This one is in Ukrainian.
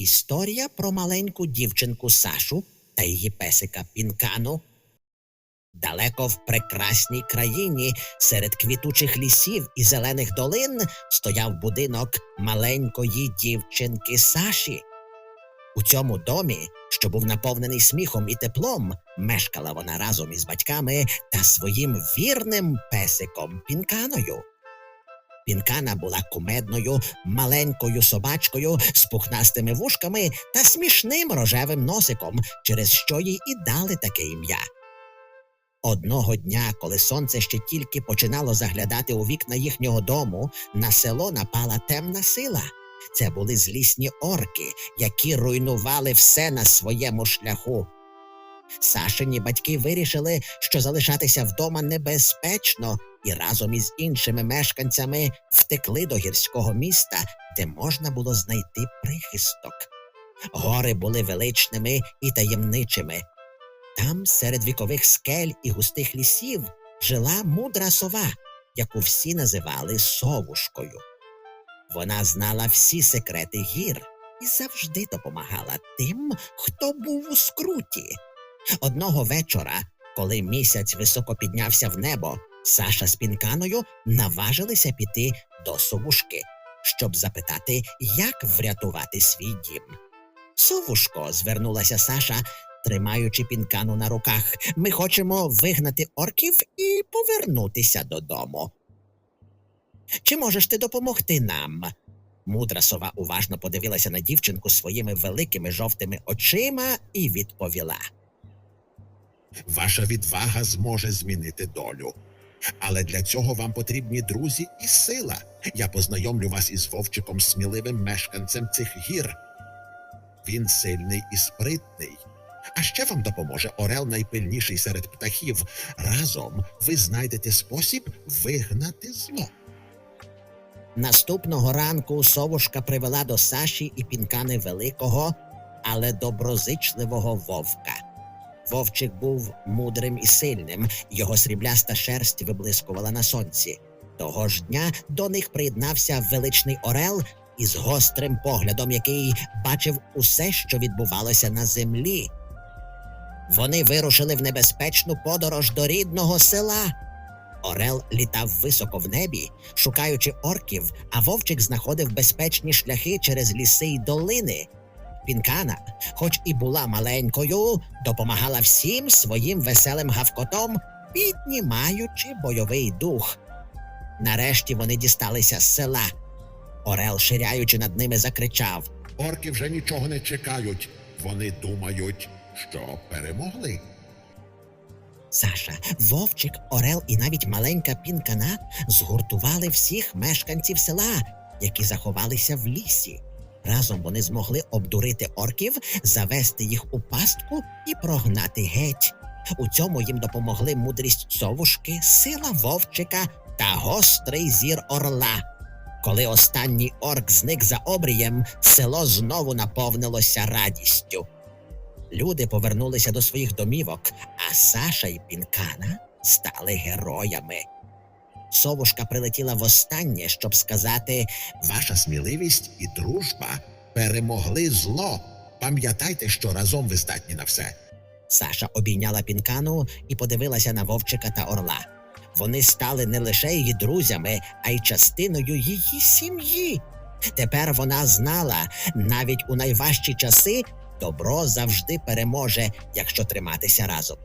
Історія про маленьку дівчинку Сашу та її песика Пінкану. Далеко в прекрасній країні, серед квітучих лісів і зелених долин, стояв будинок маленької дівчинки Саші. У цьому домі, що був наповнений сміхом і теплом, мешкала вона разом із батьками та своїм вірним песиком Пінканою. Пінкана була кумедною, маленькою собачкою з пухнастими вушками та смішним рожевим носиком, через що їй і дали таке ім'я. Одного дня, коли сонце ще тільки починало заглядати у вікна їхнього дому, на село напала темна сила. Це були злісні орки, які руйнували все на своєму шляху. Сашині батьки вирішили, що залишатися вдома небезпечно, і разом із іншими мешканцями втекли до гірського міста, де можна було знайти прихисток. Гори були величними і таємничими. Там, серед вікових скель і густих лісів, жила мудра сова, яку всі називали совушкою. Вона знала всі секрети гір і завжди допомагала тим, хто був у скруті. Одного вечора, коли місяць високо піднявся в небо, Саша з Пінканою наважилися піти до совушки, щоб запитати, як врятувати свій дім. Совушко, звернулася Саша, тримаючи пінкану на руках. Ми хочемо вигнати орків і повернутися додому. Чи можеш ти допомогти нам? Мудра сова уважно подивилася на дівчинку своїми великими жовтими очима і відповіла. Ваша відвага зможе змінити долю. Але для цього вам потрібні друзі і сила. Я познайомлю вас із вовчиком сміливим мешканцем цих гір. Він сильний і спритний. А ще вам допоможе Орел найпильніший серед птахів. Разом ви знайдете спосіб вигнати зло. Наступного ранку совушка привела до Саші і пінкани великого, але доброзичливого вовка. Вовчик був мудрим і сильним, його срібляста шерсть виблискувала на сонці. Того ж дня до них приєднався величний орел із гострим поглядом, який бачив усе, що відбувалося на землі. Вони вирушили в небезпечну подорож до рідного села. Орел літав високо в небі, шукаючи орків, а вовчик знаходив безпечні шляхи через ліси й долини. Пінкана, хоч і була маленькою, допомагала всім своїм веселим гавкотом, піднімаючи бойовий дух. Нарешті вони дісталися з села. Орел, ширяючи над ними, закричав. Орки вже нічого не чекають. Вони думають, що перемогли. Саша, Вовчик, Орел і навіть маленька пінкана згуртували всіх мешканців села, які заховалися в лісі. Разом вони змогли обдурити орків, завести їх у пастку і прогнати геть. У цьому їм допомогли мудрість совушки, сила вовчика та гострий зір орла. Коли останній орк зник за обрієм, село знову наповнилося радістю. Люди повернулися до своїх домівок, а Саша і Пінкана стали героями. Совушка прилетіла востаннє, щоб сказати Ваша сміливість і дружба перемогли зло. Пам'ятайте, що разом ви здатні на все. Саша обійняла пінкану і подивилася на вовчика та орла. Вони стали не лише її друзями, а й частиною її сім'ї. Тепер вона знала, навіть у найважчі часи добро завжди переможе, якщо триматися разом.